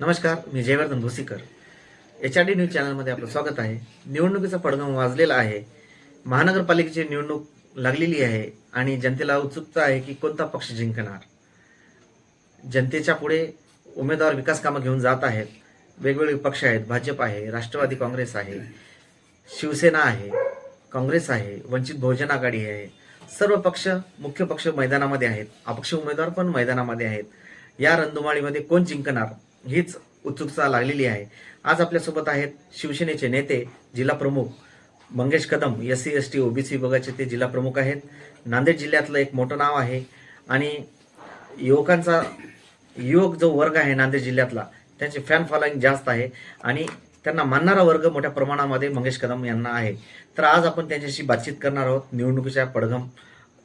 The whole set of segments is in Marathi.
नमस्कार मी Jayvardhan Bhosikar. H R D news चॅनलमध्ये आपलं स्वागत आहे. निवडणुकीचा पडगम वाजलेला आहे. महानगरपालिकेची निवडणूक लागलेली आहे आणि जनतेला उत्सुकता आहे की कोणता पक्ष जिंकणार. जनतेच्या पुढे उमेदवार विकास कामं घेऊन जात आहेत. वेगवेगळे पक्ष आहेत. भाजप आहे राष्ट्रवादी काँग्रेस आहे शिवसेना आहे काँग्रेस आहे वंचित बहुजन आघाडी आहे. सर्व पक्ष मुख्य पक्ष मैदानामध्ये आहेत. अपक्ष उमेदवार पण मैदानामध्ये आहेत. या रणधुमाळीमध्ये कोण जिंकणार? हीच उत्सुकता लागलेली आहे. आज आपल्यासोबत आहेत शिवसेनेचे नेते जिल्हा प्रमुख Mangesh Kadam S C S T OBC विभागाचे ते जिल्हा प्रमुख आहेत. नांदेड जिल्ह्यातलं एक मोठं नाव आहे आणि युवकांचा युवक जो वर्ग आहे नांदेड जिल्ह्यातला त्यांचे फॅन फॉलोईंग जास्त आहे आणि त्यांना मानणारा वर्ग मोठ्या प्रमाणामध्ये मंगेश कदम यांना आहे. तर आज आपण त्यांच्याशी बातचीत करणार आहोत निवडणुकीच्या पडघम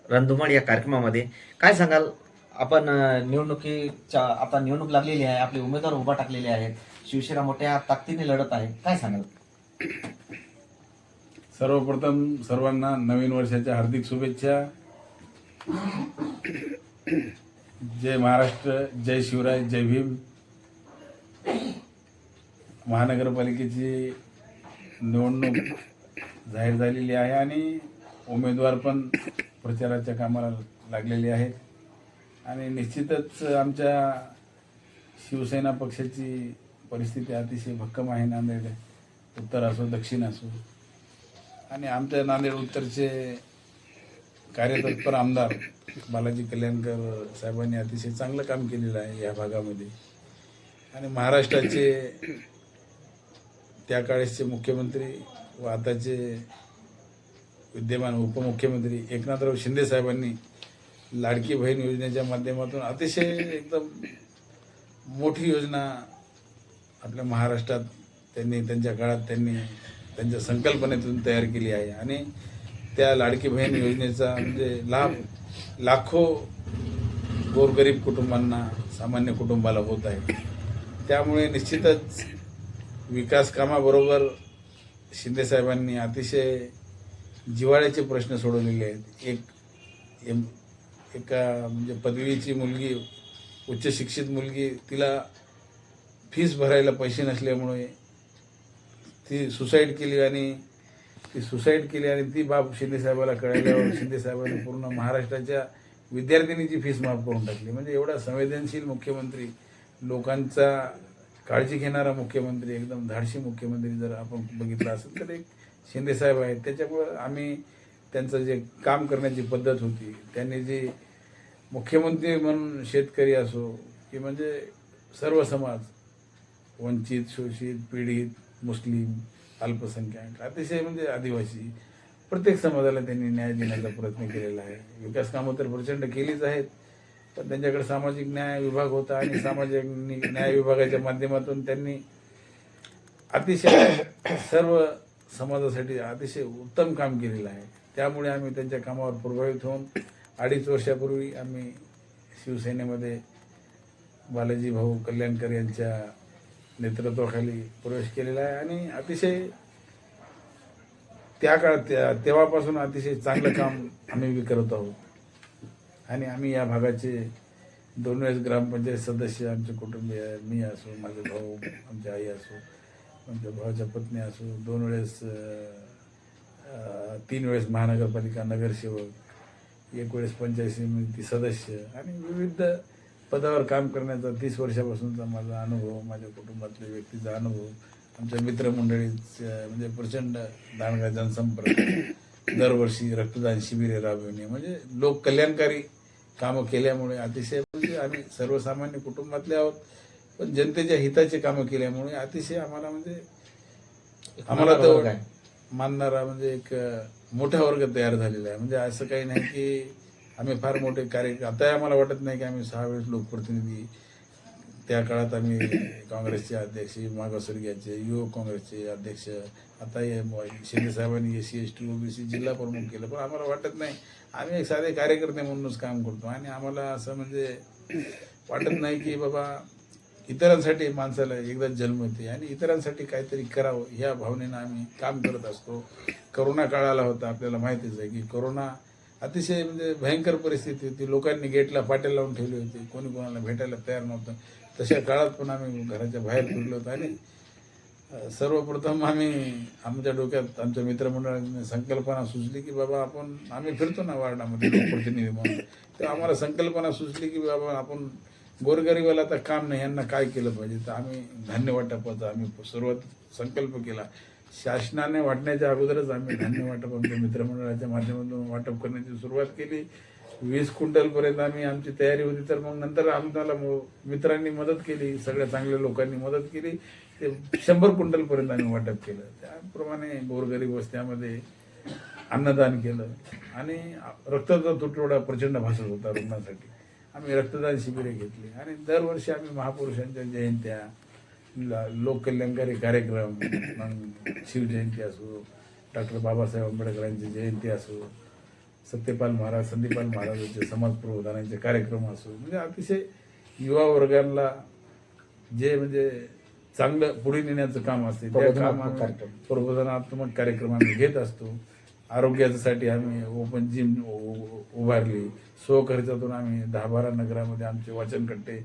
रणधुमाळ या कार्यक्रमामध्ये. काय सांगाल आपण निवडणुकीच्या आता निवडणूक लागलेली आहे आपले उमेदवार उभा टाकलेले आहेत. शिवसेना मोठ्या ताकदीने लढत आहे. काय सांगाल? सर्वप्रथम सर्वांना नवीन वर्षाच्या हार्दिक शुभेच्छा. जय महाराष्ट्र जय शिवराय जय भीम. महानगरपालिकेची निवडणूक जाहीर झालेली आहे आणि उमेदवार पण प्रचाराच्या कामाला लागलेले आहेत. आणि निश्चितच आमच्या शिवसेना पक्षाची परिस्थिती अतिशय भक्कम आहे नांदेड. उत्तर असो दक्षिण असो. आणि आमच्या नांदेड उत्तरचे कार्यतत्पर आमदार बालाजी कल्याणकर साहेबांनी अतिशय चांगलं काम केलेलं आहे या भागामध्ये. आणि महाराष्ट्राचे त्या काळेसचे मुख्यमंत्री व आताचे विद्यमान उपमुख्यमंत्री एकनाथराव शिंदे साहेबांनी लाडकी बहीण योजनेच्या माध्यमातून अतिशय एकदम मोठी योजना आपल्या महाराष्ट्रात त्यांनी त्यांच्या काळात त्यांनी त्यांच्या संकल्पनेतून तयार केली आहे. आणि त्या लाडकी बहीण योजनेचा म्हणजे लाभ लाखो गोरगरीब कुटुंबांना सामान्य कुटुंबाला होत आहे. त्यामुळे निश्चितच विकास कामाबरोबर शिंदेसाहेबांनी अतिशय जिव्हाळ्याचे प्रश्न सोडवलेले आहेत. एक एम एका म्हणजे पदवीची मुलगी उच्च शिक्षित मुलगी तिला फीस भरायला पैसे नसल्यामुळे ती सुसाईड केली आणि ती सुसाईड केली आणि ती बाब शिंदेसाहेबाला कळल्यावर शिंदेसाहेबांनी पूर्ण महाराष्ट्राच्या विद्यार्थिनीची फीस माफ करून टाकली. म्हणजे एवढा संवेदनशील मुख्यमंत्री लोकांचा काळजी घेणारा मुख्यमंत्री एकदम धाडशी मुख्यमंत्री जर आपण बघितला असेल तर एक शिंदेसाहेब आहेत. त्याच्यामुळं आम्ही त्यांचं जे काम करण्याची पद्धत होती त्यांनी जी मुख्यमंत्री म्हणून शेतकरी असो की म्हणजे सर्व समाज वंचित शोषित पीडित मुस्लिम अल्पसंख्याक अतिशय म्हणजे आदिवासी प्रत्येक समाजाला त्यांनी न्याय देण्याचा प्रयत्न केलेला आहे. विकास कामं तर प्रचंड केलीच आहेत पण त्यांच्याकडे सामाजिक न्याय विभाग होता आणि सामाजिक न्याय विभागाच्या माध्यमातून त्यांनी अतिशय सर्व समाजासाठी अतिशय उत्तम काम केलेलं आहे. त्यामुळे आम्ही त्यांच्या कामावर प्रभावित होऊन अडीच वर्षापूर्वी आम्ही शिवसेनेमध्ये बालाजी भाऊ कल्याणकर यांच्या नेतृत्वाखाली प्रवेश केलेला आहे. आणि अतिशय त्या काळात त्या तेव्हापासून अतिशय चांगलं काम आम्ही बी करत आहोत. आणि आम्ही या भागाचे दोन वेळेस ग्रामपंचायत सदस्य आमचे कुटुंबीय मी असो माझे भाऊ आमची आई असो आमच्या भावाच्या पत्नी असो दोन वेळेस तीन वेळेस महानगरपालिका नगरसेवक एक वेळेस पंचायत समिती सदस्य आणि विविध पदावर काम करण्याचा तीस वर्षापासूनचा माझा अनुभव माझ्या कुटुंबातल्या व्यक्तीचा अनुभव आमच्या मित्रमंडळीचं म्हणजे प्रचंड दांडगा जनसंपर्क दरवर्षी रक्तदान शिबिरे राबविणे म्हणजे लोक कल्याणकारी कामं केल्यामुळे अतिशय म्हणजे आम्ही सर्वसामान्य कुटुंबातले आहोत पण जनतेच्या हिताचे कामं केल्यामुळे अतिशय आम्हाला म्हणजे आम्हाला तर. मानणारा म्हणजे एक मोठा वर्ग तयार झालेला आहे. म्हणजे असं काही नाही की आम्ही फार मोठे कार्य आता आम्हाला वाटत नाही की आम्ही सहा वेळेस लोकप्रतिनिधी त्या काळात आम्ही काँग्रेसचे अध्यक्ष मागासवर्गीयाचे युवक काँग्रेसचे अध्यक्ष आता हे म- S C S T OBC जिल्हा प्रमुख केलं. पण आम्हाला वाटत नाही. आम्ही एक साधे कार्यकर्ते म्हणूनच काम करतो. आणि आम्हाला असं म्हणजे वाटत नाही की बाबा इतरांसाठी माणसाला एकदा जन्म येते आणि इतरांसाठी काहीतरी करावं ह्या भावनेनं आम्ही काम करत असतो. करोना काळ आला होता आपल्याला माहितीच आहे की करोना अतिशय म्हणजे भयंकर परिस्थिती होती. लोकांनी गेटला पाट्या लावून ठेवली होती. कोणी कोणाला भेटायला तयार नव्हतं. तशा काळात पण आम्ही घराच्या बाहेर फिरलो होतो आणि सर्वप्रथम आम्ही आमच्या डोक्यात आमच्या मित्रमंडळाने संकल्पना सुचली की बाबा आपण आम्ही फिरतो ना वार्डामध्ये प्रतिनिधी म्हणून. तर आम्हाला संकल्पना सुचली की बाबा आपण गोरगरिबाला आता काम नाही यांना काय केलं पाहिजे? तर आम्ही धान्य वाटपाचा आम्ही सुरुवात संकल्प केला. शासनाने वाटण्याच्या अगोदरच आम्ही धान्य वाटप आमच्या मित्रमंडळाच्या माध्यमातून वाटप करण्याची सुरुवात केली. वीस क्विंटलपर्यंत आम्ही आमची तयारी होती तर मग नंतर आम्हाला मित्रांनी मदत केली सगळ्या चांगल्या लोकांनी मदत केली. ते शंभर क्विंटलपर्यंत आम्ही वाटप केलं. त्याप्रमाणे गोरगरीब वस्त्यामध्ये अन्नदान केलं. आणि रक्ताचा तुटवडा प्रचंड भासत होता रुग्णासाठी. आम्ही रक्तदान शिबिरे घेतली आणि दरवर्षी आम्ही महापुरुषांच्या जयंत्या ल- लोककल्याणकारी कार्यक्रम मग शिवजयंती असो डॉक्टर बाबासाहेब आंबेडकरांची जयंती असो सत्यपाल महाराज संदीपाल महाराजांचे समाज प्रबोधनाचे कार्यक्रम असो म्हणजे अतिशय युवा वर्गाला जे म्हणजे चांगलं पुढे नेण्याचं काम असते त्या काम. प्रबोधनात्मक कार्यक्रम आम्ही घेत असतो आरोग्यासाठी आम्ही ओपन जिम उभारली. स्वखर्चातून आम्ही दहा बारा नगरामध्ये आमचे वाचनकट्टे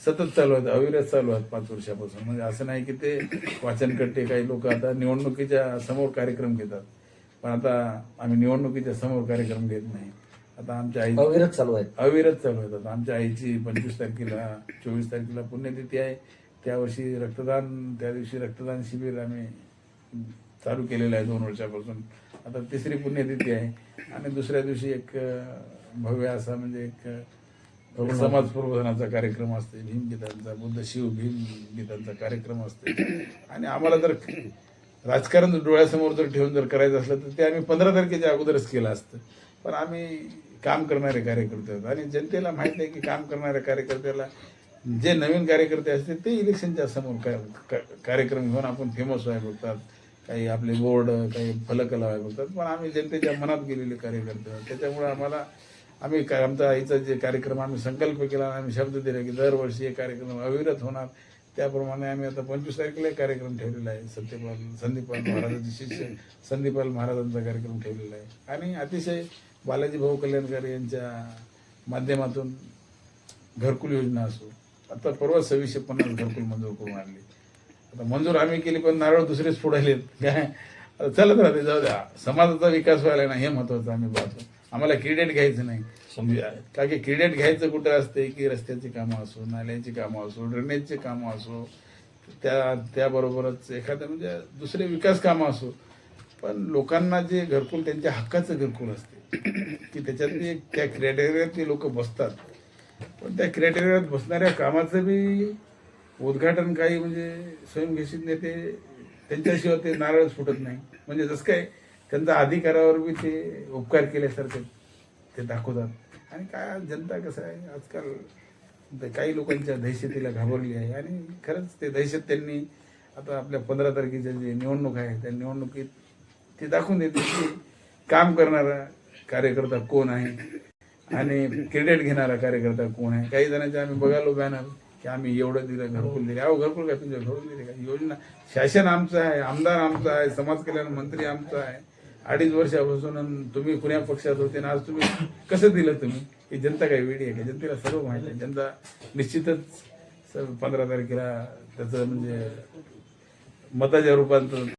सतत चालू आहेत अविरत चालू आहेत पाच वर्षापासून. म्हणजे असं नाही की ते वाचनकट्टे काही लोक आता निवडणुकीच्या समोर कार्यक्रम घेतात. पण आता आम्ही निवडणुकीच्या समोर कार्यक्रम घेत नाही. आता आमच्या आई अविरत चालू आहेत. अविरत चालू आहेत. आता आमच्या आईची पंचवीस तारखेला चोवीस तारखेला पुण्यतिथी आहे. त्या वर्षी रक्तदान त्या दिवशी रक्तदान शिबिर आम्ही चालू केलेलं आहे दोन वर्षापासून. आता तिसरी पुण्यतिथी आहे. आणि दुसऱ्या दिवशी एक भव्य असा म्हणजे एक समाज प्रबोधनाचा कार्यक्रम असते. भीमगीतांचा बुद्ध शिव भीम गीतांचा कार्यक्रम असते. आणि आम्हाला जर राजकारण डोळ्यासमोर जर ठेवून जर करायचं असलं तर ते आम्ही पंधरा तारखेच्या अगोदरच केलं असतं. पण आम्ही काम करणारे कार्यकर्ते आहोत. आणि जनतेला माहीत आहे की काम करणाऱ्या कार्यकर्त्याला जे नवीन कार्यकर्ते असते ते इलेक्शनच्या समोर कार्यक्रम घेऊन आपण फेमस व्हाय बघतात. काही आपले बोर्ड काही फलक लावायला बघतात पण आम्ही जनतेच्या मनात गेलेले कार्यकर्ते. त्याच्यामुळे आम्हाला आम्ही काय आमचा आईचा जे कार्यक्रम आम्ही संकल्प केला आणि आम्ही शब्द दिला की दरवर्षी हे कार्यक्रम अविरत होणार. त्याप्रमाणे आम्ही आता पंचवीस तारखेला एक कार्यक्रम ठेवलेला आहे. सत्यपाल संदीपाल महाराजांचे शिष्य संदीपाल महाराजांचा कार्यक्रम ठेवलेला आहे. आणि अतिशय बालाजी भाऊ कल्याणकारी यांच्या माध्यमातून घरकुल योजना असो. आता परवा सव्वीसशे पन्नास घरकुल मंजूर करून आणली. आता मंजूर आम्ही केली पण नारळ दुसरेच फोडायलेत. काय? चलत राहते जाऊ द्या समाजाचा विकास व्हायला ना हे महत्वाचं आम्ही पाहतो. आम्हाला क्रेडिट घ्यायचं नाही. का की क्रेडिट घ्यायचं कुठं असते की रस्त्याची कामं असो नाल्यांची कामं असो ड्रेनेजची कामं असो त्या त्याबरोबरच एखादं म्हणजे दुसरे विकास कामं असो. पण लोकांना जे घरकुल त्यांच्या हक्काचं घरकुल असते. की त्याच्यात ते त्या क्रायटेरियात ते लोक बसतात. पण त्या क्रायटेरियात बसणाऱ्या कामाचं बी उद्घाटन काही म्हणजे स्वयंघोषित नेते त्यांच्याशिवाय ते नारळच फुटत नाही. म्हणजे जसं काय त्यांचा अधिकारावर बी ते उपकार केल्यासारखे ते दाखवतात. आणि काय जनता कसं आहे आजकाल ते काही लोकांच्या दहशतीला घाबरली आहे. आणि खरंच ते दहशत त्यांनी आता आपल्या पंधरा तारखेच्या जे निवडणूक आहे त्या निवडणुकीत ते दाखवून देते की काम करणारा कार्यकर्ता कोण आहे आणि क्रेडिट घेणारा कार्यकर्ता कोण आहे. काही जणांचे आम्ही बघालो बॅनर की आम्ही एवढं दिलं घरकुल दिले. अहो घरकुल काय तुमच्या घरून दिले का? योजना शासन आमचं आहे आमदार आमचं आहे समाज कल्याण मंत्री आमचा आहे. अडीच वर्षापासून तुम्ही कुण्या पक्षात होते आणि आज तुम्ही कसं दिलं तुम्ही? ही जनता काही वेळी आहे का? जनतेला सर्व माहिती आहे. जनता निश्चितच पंधरा तारखेला त्याचं म्हणजे मताच्या रूपांतर